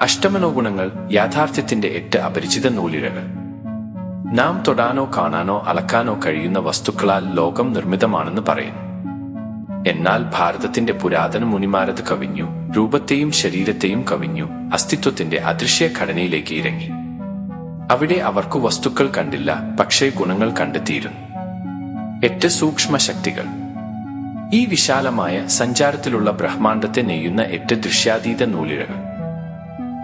അഷ്ടമനോ ഗുണങ്ങൾ യാഥാർത്ഥ്യത്തിന്റെ എട്ട് അപരിചിത നൂലിഴകൾ നാം തൊടാനോ കാണാനോ അളക്കാനോ കഴിയുന്ന വസ്തുക്കളാൽ ലോകം നിർമ്മിതമാണെന്ന് പറയുന്നു. എന്നാൽ ഭാരതത്തിന്റെ പുരാതന മുനിമാരത് കവിഞ്ഞു രൂപത്തെയും ശരീരത്തെയും കവിഞ്ഞു അസ്തിത്വത്തിന്റെ അദൃശ്യ ഘടനയിലേക്ക് ഇറങ്ങി. അവിടെ അവർക്ക് വസ്തുക്കൾ കണ്ടില്ല പക്ഷേ ഗുണങ്ങൾ കണ്ടെത്തിയിരുന്നു. എട്ട് സൂക്ഷ്മ ശക്തികൾ ഈ വിശാലമായ സഞ്ചാരത്തിലുള്ള ബ്രഹ്മാണ്ടത്തെ നെയ്യുന്ന എട്ട് ദൃശ്യാതീത നൂലിഴകൾ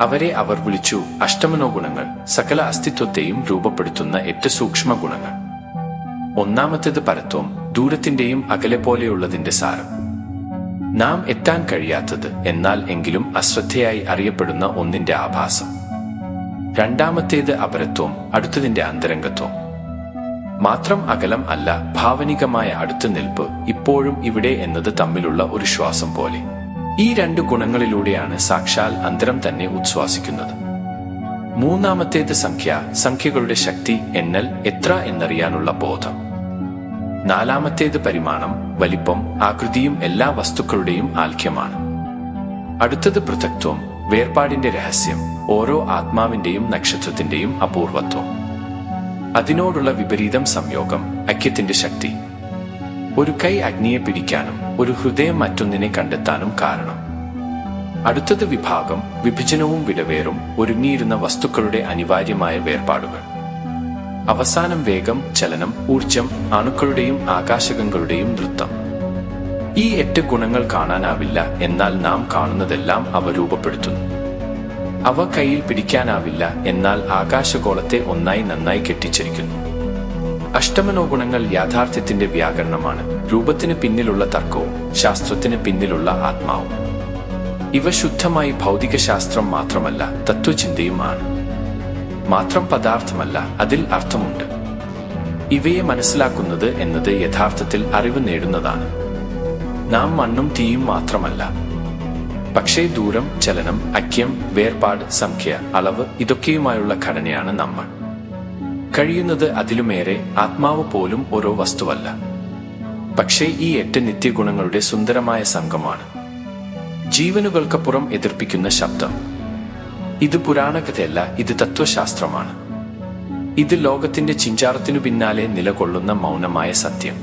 അവരെ അവർ വിളിച്ചു അഷ്ടമനോ ഗുണങ്ങൾ സകല അസ്തിത്വത്തെയും രൂപപ്പെടുത്തുന്ന എട്ട് സൂക്ഷ്മ ഗുണങ്ങൾ. ഒന്നാമത്തേത് പരത്വം ദൂരത്തിന്റെയും അകലെ പോലെയുള്ളതിന്റെ സാരം. നാം എത്താൻ കഴിയാത്തത് എന്നാൽ എങ്കിലും അശ്രദ്ധയായി അറിയപ്പെടുന്ന ഒന്നിന്റെ ആഭാസം. രണ്ടാമത്തേത് അപരത്വം അടുത്തതിന്റെ അന്തരംഗത്വം. മാത്രം അകലം അല്ല ഭാവനികമായ അടുത്തു നിൽപ്പ് ഇപ്പോഴും ഇവിടെ എന്നത് തമ്മിലുള്ള ഒരു ശ്വാസം പോലെ. ഈ രണ്ട് ഗുണങ്ങളിലൂടെയാണ് സാക്ഷാൽ അന്തരം തന്നെ ഉച്ഛ്വാസിക്കുന്നത്. മൂന്നാമത്തേത് സംഖ്യ സംഖ്യകളുടെ ശക്തി എന്നൽ എത്ര എന്നറിയാനുള്ള ബോധം. നാലാമത്തേത് പരിമാണം വലിപ്പം ആകൃതിയും എല്ലാ വസ്തുക്കളുടെയും ആൽഖ്യമാണ് അടുത്തത് പൃഥക്ത്വം വേർപാടിന്റെ രഹസ്യം ഓരോ ആത്മാവിന്റെയും നക്ഷത്രത്തിന്റെയും അപൂർവത്വം. അതിനോടുള്ള വിപരീതം സംയോഗം ഐക്യത്തിന്റെ ശക്തി. ഒരു കൈ അഗ്നിയെ പിടിക്കാനും ഒരു ഹൃദയം മറ്റൊന്നിനെ കണ്ടെത്താനും കാരണം. അടുത്തത് വിഭാഗം വിഭജനവും വിടവേറും ഒരുങ്ങിയിരുന്ന വസ്തുക്കളുടെ അനിവാര്യമായ വേർപാടുകൾ. അവസാനം വേഗം ചലനം ഊർജം അണുക്കളുടെയും ആകാശകങ്ങളുടെയും നൃത്തം. ഈ എട്ട് ഗുണങ്ങൾ കാണാനാവില്ല എന്നാൽ നാം കാണുന്നതെല്ലാം അവ രൂപപ്പെടുത്തുന്നു. അവ കയ്യിൽ പിടിക്കാനാവില്ല എന്നാൽ ആകാശഗോളത്തെ ഒന്നായി നന്നായി കെട്ടിച്ചിരിക്കുന്നു. അഷ്ടമനോ ഗുണങ്ങൾ യാഥാർത്ഥ്യത്തിന്റെ വ്യാകരണമാണ്. രൂപത്തിന് പിന്നിലുള്ള തർക്കവും ശാസ്ത്രത്തിന് പിന്നിലുള്ള ആത്മാവും. ഇവ ശുദ്ധമായി ഭൗതിക ശാസ്ത്രം മാത്രമല്ല തത്വചിന്തയുമാണ്. മാത്രം പദാർത്ഥമല്ല അതിൽ അർത്ഥമുണ്ട്. ഇവയെ മനസ്സിലാക്കുന്നത് എന്നത് യഥാർത്ഥത്തിൽ അറിവ് നേടുന്നതാണ്. നാം മണ്ണും തീയും മാത്രമല്ല. പക്ഷേ ദൂരം ചലനം ഐക്യം വേർപാട് സംഖ്യ അളവ് ഇതൊക്കെയുമായുള്ള ഘടനയാണ് നമ്മൾ. കഴിയുന്നത് അതിലുമേറെ ആത്മാവ് പോലും ഓരോ വസ്തുവല്ല. പക്ഷേ ഈ എട്ട് നിത്യഗുണങ്ങളുടെ സുന്ദരമായ സംഘമാണ്. ജീവനുകൾക്കപ്പുറം എതിർപ്പിക്കുന്ന ശബ്ദം. ഇത് പുരാണകഥയല്ല ഇത് തത്വശാസ്ത്രമാണ്. ഇത് ലോകത്തിന്റെ ചിഞ്ചാറത്തിനു പിന്നാലെ നിലകൊള്ളുന്ന മൗനമായ സത്യം.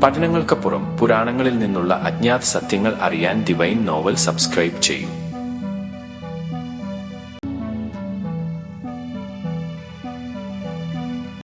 പഠനങ്ങൾക്കപ്പുറം പുരാണങ്ങളിൽ നിന്നുള്ള അജ്ഞാത സത്യങ്ങൾ അറിയാൻ ഡിവൈൻ നോവൽ സബ്സ്ക്രൈബ് ചെയ്യും.